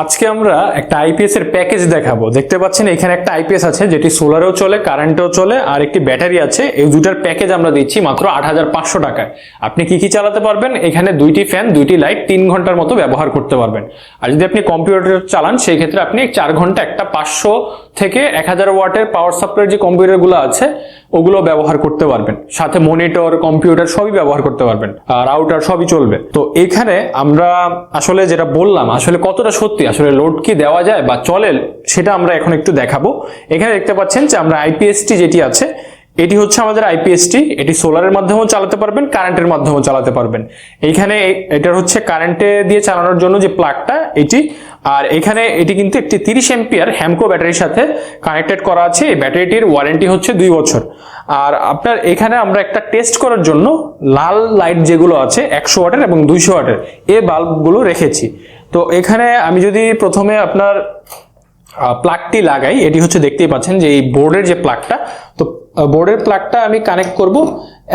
আজকে আমরা একটা আইপিএস এর প্যাকেজ দেখাবো। দেখতে পাচ্ছেন, এখানে একটা আইপিএস আছে, যেটি সোলারেও চলে কারেন্টেও চলে, আর একটি ব্যাটারি আছে। এই দুটার প্যাকেজ আমরা দিচ্ছি মাত্র আট হাজার পাঁচশো টাকায়। আপনি কি কি চালাতে পারবেন? এখানে দুইটি ফ্যান দুইটি লাইট তিন ঘণ্টার মতো ব্যবহার করতে পারবেন। আর যদি আপনি কম্পিউটার চালান, সেই ক্ষেত্রে আপনি চার ঘণ্টা একটা পাঁচশো থেকে এক হাজার ওয়াটের পাওয়ার সাপ্লাইয়ের যে কম্পিউটারগুলো আছে ওগুলো ব্যবহার করতে পারবেন। সাথে মনিটর, কম্পিউটার সবই ব্যবহার করতে পারবেন। আর রাউটার সবই চলবে। তো এখানে আমরা আসলে যেটা বললাম, আসলে কতটা সত্যি, আসলে লোড কি দেওয়া যায় বা চলে, সেটা আমরা এখন একটু দেখাবো। এখানে দেখতে পাচ্ছেন যে আমরা আইপিএসটি যেটি আছে, এটি হচ্ছে আমাদের আইপিএসটি এটি সোলারের মাধ্যমেও চালাতে পারবেন, কারেন্টের মাধ্যমেও চালাতে পারবেন। এইখানে এটার হচ্ছে কারেন্টে দিয়ে চালানোর জন্য যে প্লাগটা এটি আর এখানে এটি কিন্তু একটি তিরিশ এম্পিয়ার হ্যামকো ব্যাটারির সাথে কানেক্টেড করা আছে। এই ব্যাটারিটির ওয়ারেন্টি হচ্ছে দুই বছর। আর আপনার এখানে আমরা একটা টেস্ট করার জন্য লাল লাইট যেগুলো আছে একশো ওয়াটের এবং দুইশো ওয়াটের এই বাল্বগুলো রেখেছি। তো এখানে আমি যদি প্রথমে আপনার প্লাগটি লাগাই, এটি হচ্ছে দেখতেই পাচ্ছেন যে এই বোর্ডের যে প্লাগটা তো বোর্ডের প্লাগটা আমি কানেক্ট করব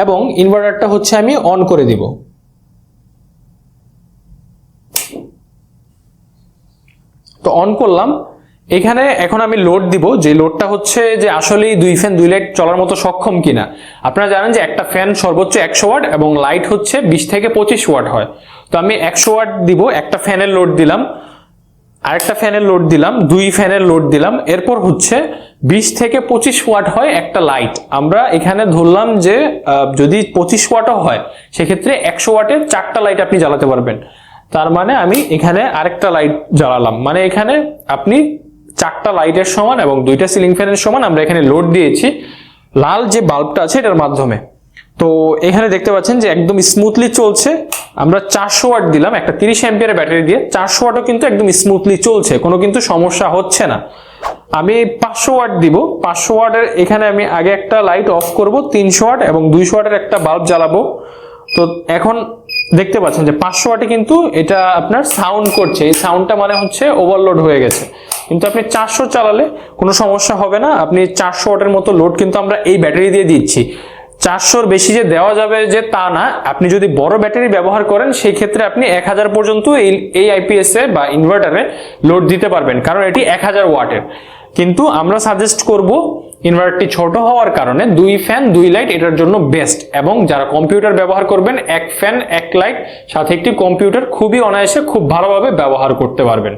এবং ইনভার্টারটা হচ্ছে আমি অন করে দিব। তো অন করলাম। এখানে এখন আমি লোড দিব, যে লোডটা হচ্ছে যে আসলেই দুই ফ্যান দুই লাইট চলার মতো সক্ষম কিনা। আপনারা জানেন যে একটা ফ্যান সর্বোচ্চ একশো ওয়াট এবং লাইট হচ্ছে বিশ থেকে পঁচিশ ওয়াট হয়। তো আমি একশো ওয়াট দিব, একটা ফ্যানের লোড দিলাম, আরেকটা ফ্যানের লোড দিলাম, দুই ফ্যানের লোড দিলাম, এরপর হচ্ছে বিশ থেকে পঁচিশ ওয়াট হয় একটা লাইট আমরা এখানে ধরলাম যে যদি পঁচিশ ওয়াটও হয়, সেক্ষেত্রে একশো ওয়াটের চারটা লাইট আপনি জ্বালাতে পারবেন। তার মানে আমি এখানে আরেকটা লাইট জ্বালালাম। মানে এখানে আপনি চারটা লাইটের সমান এবং দুইটা সিলিং ফ্যানের সমান আমরা এখানে লোড দিয়েছি। লাল যে বাল্বটা আছে এটার মাধ্যমে। তো এখানে দেখতে পাচ্ছেন যে একদম স্মুথলি চলছে। আমরা চারশো ওয়াট দিলাম, একটা তিরিশ অ্যাম্পিয়ারের ব্যাটারি দিয়ে। চারশো ওয়াটও কিন্তু একদম স্মুথলি চলছে, কোনো কিন্তু সমস্যা হচ্ছে না। আমি পাঁচশো ওয়াট দিব। পাঁচশো ওয়াটের এখানে আমি আগে একটা লাইট অফ করব, তিনশো ওয়াট এবং দুইশো ওয়াটের একটা বাল্ব জ্বালাবো। তো এখন দেখতে পাচ্ছেন যে পাঁচশো ওয়াটে কিন্তু এটা আপনার সাউন্ড করছে। এই সাউন্ডটা মানে হচ্ছে ওভারলোড হয়ে গেছে। কিন্তু আপনি চারশো চালালে কোনো সমস্যা হবে না। আপনি চারশো ওয়াটের মতো লোড কিন্তু আমরা এই ব্যাটারি দিয়ে দিচ্ছি। চারশোর বেশি যে দেওয়া যাবে যে তা না, আপনি যদি বড় ব্যাটারি ব্যবহার করেন সেই ক্ষেত্রে আপনি এক হাজার পর্যন্ত এই এই আইপিএস বা ইনভার্টারে লোড দিতে পারবেন। কারণ এটি এক হাজার ওয়াটের। কিন্তু আমরা সাজেস্ট করব ইনভার্টারটি ছোট হওয়ার কারণে দুই ফ্যান দুই লাইট এটার জন্য বেস্ট এবং যারা কম্পিউটার ব্যবহার করবেন, এক ফ্যান এক লাইট সাথে একটি কম্পিউটার খুবই অনায়াসে খুব ভালোভাবে ব্যবহার করতে পারবেন।